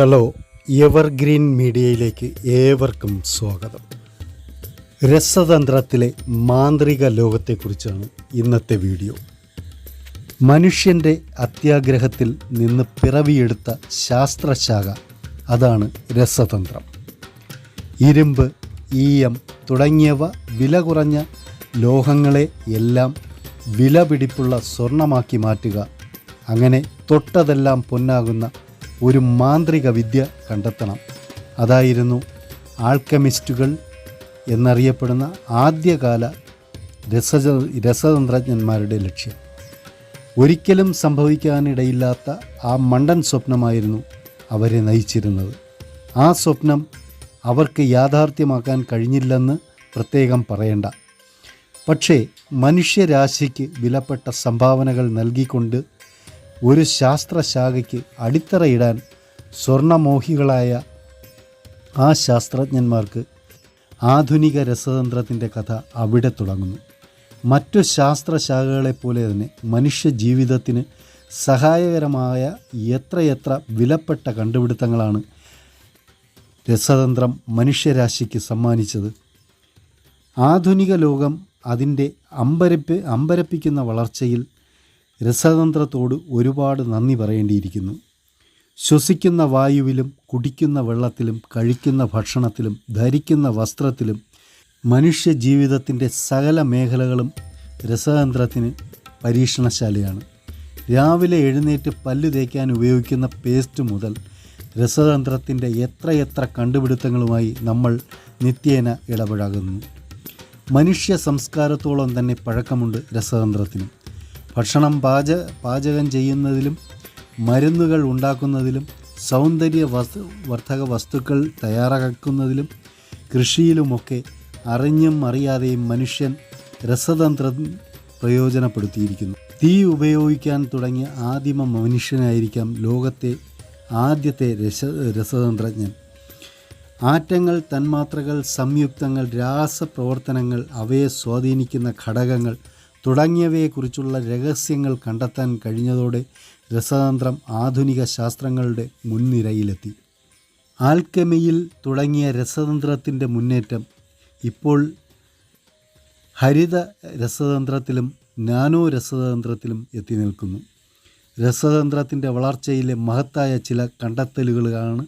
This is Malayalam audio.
ഹലോ എവർഗ്രീൻ മീഡിയയിലേക്ക് ഏവർക്കും സ്വാഗതം. രസതന്ത്രത്തിലെ മാന്ത്രിക ലോകത്തെക്കുറിച്ചാണ് ഇന്നത്തെ വീഡിയോ. മനുഷ്യന്റെ അത്യാഗ്രഹത്തിൽ നിന്ന് പിറവിയെടുത്ത ശാസ്ത്രശാഖ അതാണ് രസതന്ത്രം. ഇരുമ്പ് ഈയം തുടങ്ങിയവ വില കുറഞ്ഞ ലോഹങ്ങളെ എല്ലാം വിലപിടിപ്പുള്ള സ്വർണമാക്കി മാറ്റുക അങ്ങനെ തൊട്ടതെല്ലാം പൊന്നാകുന്ന ഒരു മാന്ത്രിക വിദ്യ കണ്ടെത്തണം. അതായിരുന്നു ആൾക്കമിസ്റ്റുകൾ എന്നറിയപ്പെടുന്ന ആദ്യകാല രസ രസതന്ത്രജ്ഞന്മാരുടെ ലക്ഷ്യം. ഒരിക്കലും സംഭവിക്കാനിടയില്ലാത്ത ആ മണ്ടൻ സ്വപ്നമായിരുന്നു അവരെ നയിച്ചിരുന്നത്. ആ സ്വപ്നം അവർക്ക് യാഥാർത്ഥ്യമാക്കാൻ കഴിഞ്ഞില്ലെന്ന് പ്രത്യേകം പറയണ്ട. പക്ഷേ മനുഷ്യരാശിക്ക് വിലപ്പെട്ട സംഭാവനകൾ നൽകിക്കൊണ്ട് ഒരു ശാസ്ത്രശാഖയ്ക്ക് അടിത്തറയിടാൻ സ്വർണമോഹികളായ ആ ശാസ്ത്രജ്ഞന്മാർക്ക് ആധുനിക രസതന്ത്രത്തിന്റെ കഥ അവിടെ തുടങ്ങുന്നു. മറ്റു ശാസ്ത്രശാഖകളെപ്പോലെ തന്നെ മനുഷ്യ ജീവിതത്തിന് സഹായകരമായ എത്രയെത്ര വിലപ്പെട്ട കണ്ടുപിടുത്തങ്ങളാണ് രസതന്ത്രം മനുഷ്യരാശിക്ക് സമ്മാനിച്ചത്. ആധുനിക ലോകം അതിന്റെ അമ്പരപ്പ് അമ്പരപ്പിക്കുന്ന വളർച്ചയിൽ രസതന്ത്രത്തോട് ഒരുപാട് നന്ദി പറയേണ്ടിയിരിക്കുന്നു. ശ്വസിക്കുന്ന വായുവിലും കുടിക്കുന്ന വെള്ളത്തിലും കഴിക്കുന്ന ഭക്ഷണത്തിലും ധരിക്കുന്ന വസ്ത്രത്തിലും മനുഷ്യ ജീവിതത്തിന്റെ സകല മേഖലകളും രസതന്ത്രത്തിന് പരീക്ഷണശാലയാണ്. രാവിലെ എഴുന്നേറ്റ് പല്ല് തേക്കാൻ ഉപയോഗിക്കുന്ന പേസ്റ്റ് മുതൽ രസതന്ത്രത്തിന്റെ എത്രയെത്ര കണ്ടുപിടുത്തങ്ങളുമായി നമ്മൾ നിത്യേന ഇടപഴകുന്നു. മനുഷ്യ സംസ്കാരത്തോളം തന്നെ പഴക്കമുണ്ട് രസതന്ത്രത്തിനും. ഭക്ഷണം പാച പാചകം ചെയ്യുന്നതിലും മരുന്നുകൾ ഉണ്ടാക്കുന്നതിലും സൗന്ദര്യ വസ്തു വർദ്ധക വസ്തുക്കൾ തയ്യാറാക്കുന്നതിലും കൃഷിയിലുമൊക്കെ അറിഞ്ഞും അറിയാതെയും മനുഷ്യൻ രസതന്ത്രം പ്രയോജനപ്പെടുത്തിയിരിക്കുന്നു. തീ ഉപയോഗിക്കാൻ തുടങ്ങിയ ആദിമ മനുഷ്യനായിരിക്കാം ലോകത്തെ ആദ്യത്തെ രസ രസതന്ത്രജ്ഞൻ. ആറ്റങ്ങൾ തന്മാത്രകൾ സംയുക്തങ്ങൾ രാസപ്രവർത്തനങ്ങൾ അവയെ സ്വാധീനിക്കുന്ന ഘടകങ്ങൾ തുടങ്ങിയവയെക്കുറിച്ചുള്ള രഹസ്യങ്ങൾ കണ്ടെത്താൻ കഴിഞ്ഞതോടെ രസതന്ത്രം ആധുനിക ശാസ്ത്രങ്ങളുടെ മുൻനിരയിലെത്തി. ആൽക്കെമിയിൽ തുടങ്ങിയ രസതന്ത്രത്തിന്റെ മുന്നേറ്റം ഇപ്പോൾ ഹരിത രസതന്ത്രത്തിലും നാനോ രസതന്ത്രത്തിലും എത്തി നിൽക്കുന്നു. രസതന്ത്രത്തിന്റെ വളർച്ചയിലെ മഹത്തായ ചില കണ്ടെത്തലുകളാണ്